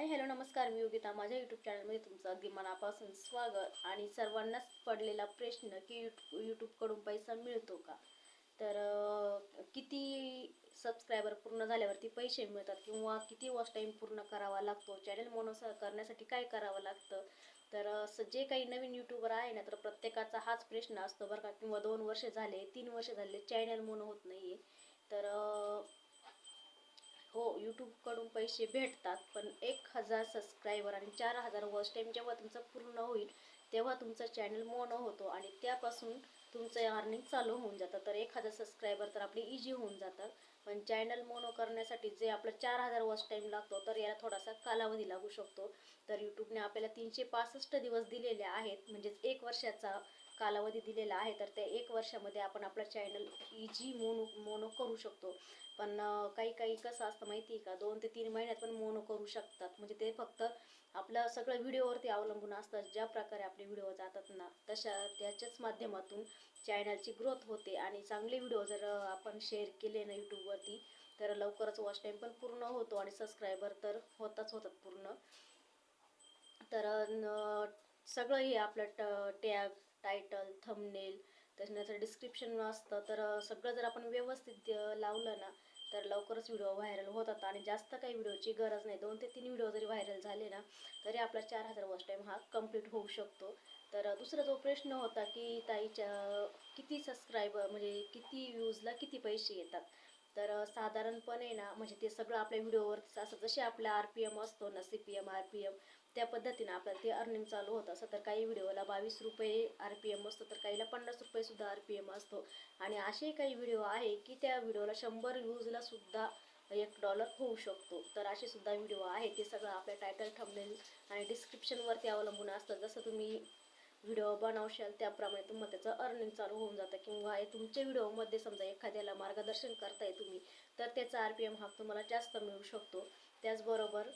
Hi hello नमस्कार मी योगिता. माझ्या YouTube चॅनलमध्ये तुमचं अगदी मनापासून स्वागत. आणि सर्वांनाच पडलेला प्रश्न की यूट्यू यूट्यूबकडून पैसा मिळतो का? तर किती सबस्क्रायबर पूर्ण झाल्यावरती पैसे मिळतात किंवा किती वॉच टाईम पूर्ण करावा लागतो? चॅनल मोनो करण्यासाठी काय करावं लागतं? तर असं जे काही नवीन यूट्यूबर आहे ना तर प्रत्येकाचा हाच प्रश्न असतो बरं का. किंवा दोन वर्ष झाले तीन वर्ष झाले चॅनल मोनो होत नाही तर यूट्यूबकडून पैसे भेटतात पण एक हजार सबस्क्रायबर आणि चार हजार वॉच टाईम जेव्हा तुमचं पूर्ण होईल तेव्हा तुमचं चॅनल मोनो होतो आणि त्यापासून तुमचं अर्निंग चालू होऊन जातं. तर एक हजार सबस्क्रायबर तर आपली इजी होऊन जातात पण चॅनल मोनो करण्यासाठी जे आपलं चार हजार वॉच टाईम लागतो तर याला थोडासा कालावधी लागू शकतो. तर यूट्यूबने आपल्याला तीनशे पासष्ट दिवस दिलेले आहेत म्हणजेच एक वर्षाचा कालावधी दिलेला आहे तर त्या एक वर्षामध्ये आपण आपलं चॅनल इजी मोनो मोनो करू शकतो. पण काही काही कसं असतं माहिती आहे का दोन ते तीन महिन्यात पण मोनो करू शकतात. म्हणजे ते फक्त आपलं सगळं व्हिडिओवरती अवलंबून असतात ज्या प्रकारे आपले व्हिडिओ जातात ना तशा त्याच्याच माध्यमातून चॅनलची ग्रोथ होते. आणि चांगले व्हिडिओ जर आपण शेअर केले ना यूट्यूबवरती तर लवकरच वॉच टाईम पण पूर्ण होतो आणि सबस्क्रायबर तर होताच होतात पूर्ण. तर सगळं हे आपलं ट टॅग टायटल थंबनेल त्याच्यानंतर डिस्क्रिप्शन असतं. तर सगळं जर आपण व्यवस्थित लावलं ना तर लवकरच व्हिडिओ व्हायरल होतात आणि जास्त काही व्हिडिओची गरज नाही. दोन ते तीन व्हिडिओ जरी व्हायरल झाले ना तरी आपला चार हजार वॉच टाईम हा कंप्लीट होऊ शकतो. तर दुसरा जो प्रश्न होता की ताईच्या किती सबस्क्रायबर म्हणजे किती व्ह्यूजला किती पैसे येतात? तर साधारणपणे ना म्हणजे ते सगळं आपल्या व्हिडिओवर असं जसे आपला आर पी एम असतो ना C P M R P M त्या पद्धतीनं आपल्याला ते अर्निंग चालू होतं. असं तर काही व्हिडिओला बावीस रुपये आर पी एम असतो तर काहीला पन्नास रुपये सुद्धा आर पी एम असतो. आणि असे काही व्हिडिओ आहे की त्या व्हिडिओला शंभर व्ह्यूजला सुद्धा एक डॉलर होऊ शकतो. तर असे सुद्धा व्हिडिओ आहे ते सगळं आपल्या टायटल थंबनेल आणि डिस्क्रिप्शनवरती अवलंबून असतं. जसं तुम्ही व्हिडिओ बनवशाल त्याप्रमाणे तुम्हाला त्याचं अर्निंग चालू होऊन जातं किंवा हे तुमच्या व्हिडिओमध्ये समजा एखाद्याला मार्गदर्शन करताय तुम्ही तर त्याचा आर पी एम हा तुम्हाला जास्त मिळू शकतो. त्याचबरोबर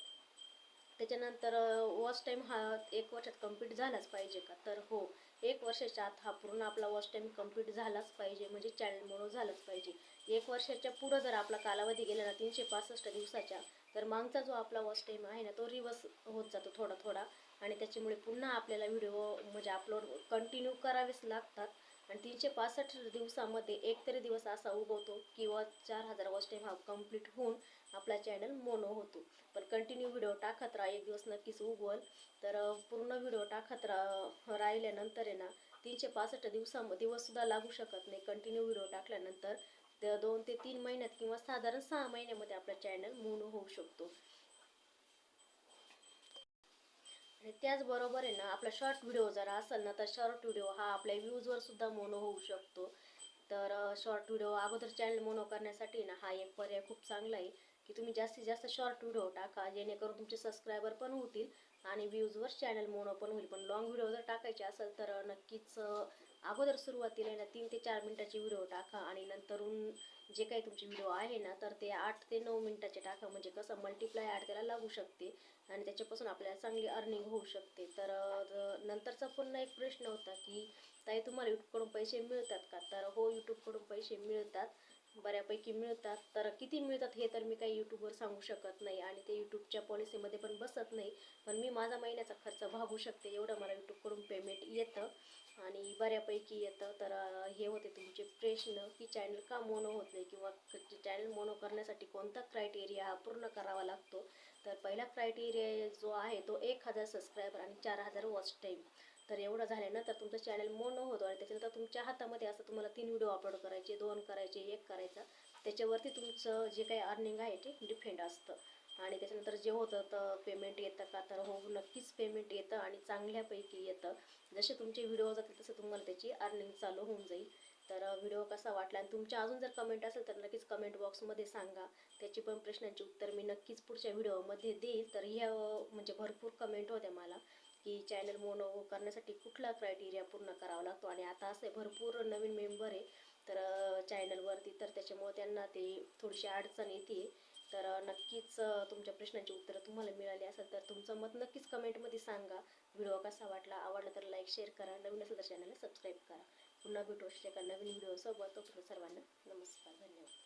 त्याच्यानंतर वॉच टाईम हा एक वर्षात कंप्लीट झालाच पाहिजे का? तर हो एक वर्षाच्या आत हा पूर्ण आपला वॉच टाईम कंप्लीट झालाच पाहिजे म्हणजे चॅनल म्हणून झालंच पाहिजे. एक वर्षाच्या पुढं जर आपला कालावधी गेला ना तीनशे पासष्ट दिवसाच्या तर मागचा जो आपला वॉच टाईम आहे ना तो रिवर्स होत जातो थोडा थोडा आणि त्याच्यामुळे पुन्हा आपल्याला व्हिडिओ म्हणजे अपलोड कंटिन्यू करावेच लागतात. आणि तीनशे पासष्ट दिवसामध्ये एक तरी दिवस असा उगवतो किंवा चार हजार वॉच टाईम हा कंप्लीट होऊन आपला चॅनल मोनो होतो. पण कंटिन्यू व्हिडिओ टाकत राहा एक दिवस नक्कीच उगवल. तर पूर्ण व्हिडिओ टाकत रा राहिल्यानंतर आहे ना तीनशे पासष्ट दिवसा दिवससुद्धा लागू शकत नाही. कंटिन्यू व्हिडिओ टाकल्यानंतर दोन ते तीन महिन्यात किंवा साधारण सहा महिन्यामध्ये आपला चॅनल मोनो होऊ शकतो. आणि त्याचबरोबर आहे ना आपला शॉर्ट व्हिडिओ जर असेल ना तर शॉर्ट व्हिडिओ हा आपल्या व्ह्यूजवर सुद्धा मोनो होऊ शकतो. तर शॉर्ट व्हिडिओ अगोदर चॅनल मोनो करण्यासाठी ना हा एक पर्याय खूप चांगला आहे की तुम्ही जास्तीत जास्त शॉर्ट व्हिडिओ टाका जेणेकरून तुमचे सबस्क्रायबर पण होतील आणि व्ह्यूजवर चॅनल मोनो पण होईल. पण लॉंग व्हिडिओ जर टाकायचे असेल तर नक्कीच अगोदर सुरुवातीला आहे ना तीन ते चार मिनिटाचे व्हिडिओ टाका आणि नंतरून जे काही तुमचे व्हिडिओ आहे ना तर ते आठ ते नऊ मिनिटाचे टाका. म्हणजे कसं मल्टिप्लाय ॲड त्याला लागू शकते आणि त्याच्यापासून आपल्याला चांगली अर्निंग होऊ शकते. तर नंतरचा पुन्हा एक प्रश्न होता की ताई तुम्हाला यूट्यूबकडून पैसे मिळतात का? तर हो यूट्यूबकडून पैसे मिळतात. बऱ्यापैकी मिळतात. तर किती मिळतात हे तर मी काही यूट्यूबवर सांगू शकत नाही आणि ते यूट्यूबच्या पॉलिसीमध्ये पण बसत नाही. पण मी माझा महिन्याचा खर्च भागू शकते एवढं मला यूट्यूबकडून पेमेंट येतं आणि बऱ्यापैकी येतं. तर हे होते तुमचे प्रश्न की चॅनल का मोनो होत नाही किंवा चॅनल मोनो करण्यासाठी कोणता क्रायटेरिया हा पूर्ण करावा लागतो? तर पहिला क्रायटेरिया जो आहे तो एक हजार सबस्क्रायबर आणि चार हजार वॉच टाईम तर एवढं झाल्यानंतर तुमचं चॅनल मोनो होतो आणि त्याच्यानंतर तुमच्या हातामध्ये असं तुम्हाला तीन व्हिडिओ अपलोड करायचे दोन करायचे एक करायचा. त्याच्यावरती तुमचं जे काही अर्निंग आहे ते डिपेंड असतं. आणि त्याच्यानंतर जे होतं तर पेमेंट येतं का? तर हो नक्कीच पेमेंट येतं आणि चांगल्यापैकी येतं. जसे तुमचे व्हिडिओ जातील तसं तुम्हाला त्याची अर्निंग चालू होऊन जाईल. तर व्हिडिओ कसा वाटला आणि तुमच्या अजून जर कमेंट असेल तर नक्कीच कमेंट बॉक्समध्ये सांगा. त्याची पण प्रश्नांची उत्तर मी नक्कीच पुढच्या व्हिडिओमध्ये देईल. तर ह्या म्हणजे भरपूर कमेंट होत्या मला. की चॅनल मोनो करण्यासाठी कुठला क्रायटेरिया पूर्ण करावा लागतो? आणि आता असे भरपूर नवीन मेंबर आहे. तर चॅनलवरती तर त्याच्यामुळे त्यांना ते थोडीशी अडचण येते. तर नक्कीच तुमच्या प्रश्नांची उत्तरं तुम्हाला मिळाली असेल तर तुमचं मत नक्कीच कमेंटमध्ये सांगा. व्हिडिओ कसा वाटला? आवडला तर लाईक शेअर करा. नवीन असेल तर चॅनलला सबस्क्राईब करा. पुन्हा भेटू शकता एका नवीन व्हिडिओसोबत तो सर्वांना नमस्कार. धन्यवाद.